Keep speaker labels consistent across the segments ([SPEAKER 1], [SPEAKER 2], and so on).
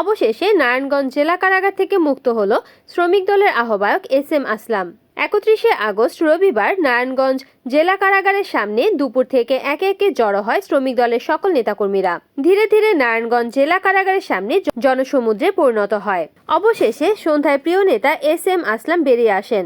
[SPEAKER 1] অবশেষে নারায়ণগঞ্জ জেলা কারাগার থেকে মুক্ত হল শ্রমিক দলের আহ্বায়ক এস এম আসলাম। একত্রিশে আগস্ট রবিবার নারায়ণগঞ্জ জেলা কারাগারের সামনে দুপুর থেকে একে একে জড়ো হয় শ্রমিক দলের সকল নেতাকর্মীরা। ধীরে ধীরে নারায়ণগঞ্জ জেলা কারাগারের সামনে জনসমুদ্রে পরিণত হয়। অবশেষে সন্ধ্যায় প্রিয় নেতা এস এম আসলাম বেরিয়ে আসেন।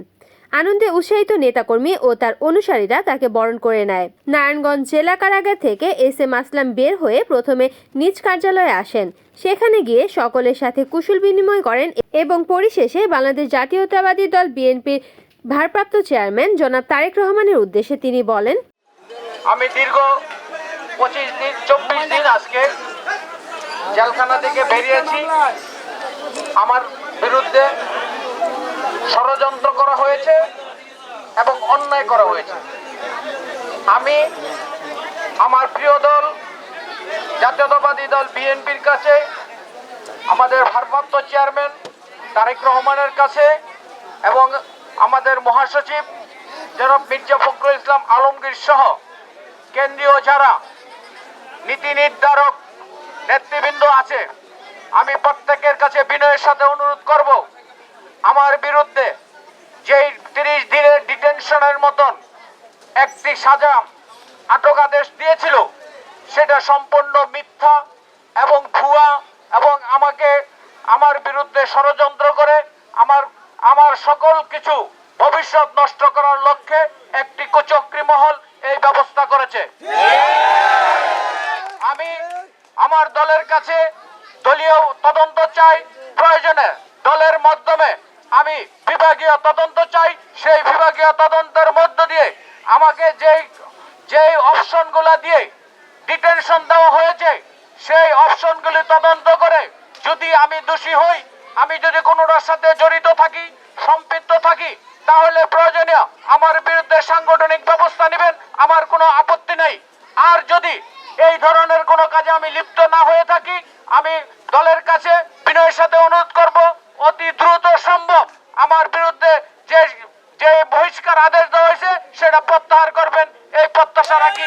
[SPEAKER 1] আনন্দে উৎসাহিত নেতাকর্মী ও তার অনুসারীরা তাকে বরণ করে নেয়। নারায়ণগঞ্জ জেলা কারাগার থেকে এস এম আসলাম বের হয়ে প্রথমে নিজ কার্যালয়ে আসেন। সেখানে গিয়ে সকলের সাথে কুশল বিনিময় করেন এবং পরিশেষে বাংলাদেশ জাতীয়তাবাদী দল বিএনপির ভারপ্রাপ্ত চেয়ারম্যান জনাব তারেক রহমানের উদ্দেশ্যে তিনি বলেন,
[SPEAKER 2] আমি দীর্ঘ পঁচিশ দিন, চব্বিশ দিন আজকে জেলখানা থেকে বেরিয়েছি। আমার বিরুদ্ধে ষড়যন্ত্র করা হয়েছে এবং অন্যায় করা হয়েছে। আমি আমার প্রিয় দল জাতীয়তাবাদী দল বিএনপির কাছে, আমাদের ভারপ্রাপ্ত চেয়ারম্যান তারেক রহমানের কাছে এবং আমাদের মহাসচিব জনাব মির্জা ফখরুল ইসলাম আলমগীর সহ কেন্দ্রীয় যারা নীতি নির্ধারক নেতৃবৃন্দ আছে, আমি প্রত্যেকের কাছে বিনয়ের সাথে অনুরোধ করব, আমার বিরুদ্ধে যেই তিরিশ দিনের ডিটেনশনের মতন একটি সাজা আটক আদেশ দিয়েছিল সেটা সম্পূর্ণ মিথ্যা এবং ভুয়া এবং আমাকে আমার বিরুদ্ধে ষড়যন্ত্র করে আমার আমার সকল কিছু ভবিষ্যৎ নষ্ট করার লক্ষ্যে একটি কুচক্রী মহল এই ব্যবস্থা করেছে। আমি আমার দলের কাছে দলীয় তদন্ত চাই, প্রয়োজনে দলের মাধ্যমে আমি বিভাগীয় তদন্ত চাই, সেই বিভাগীয় তদন্তের মধ্য দিয়ে আমাকে যেই যেই অপশনগুলো দিয়ে ডিটেনশন দেওয়া হয়েছে, সেই অপশনগুলি তদন্ত করে যদি আমি দোষী হই, আমি যদি কোনোটার সাথে জড়িত থাকি, সম্পৃক্ত থাকি, তাহলে প্রয়োজনীয় আমার বিরুদ্ধে সাংগঠনিক ব্যবস্থা নেবেন, আমার কোনো আপত্তি নেই। আর যদি এই ধরনের কোনো কাজে আমি লিপ্ত না হয়ে থাকি, আমি দলের কাছে বিনয়ের সাথে অনুরোধ করব, অতি দ্রুত সম্ভব আমার বিরুদ্ধে যে যে বহিষ্কার আদেশ দেওয়া হয়েছে, সেটা প্রত্যাহার করবেন। এই প্রত্যাশা রাখি।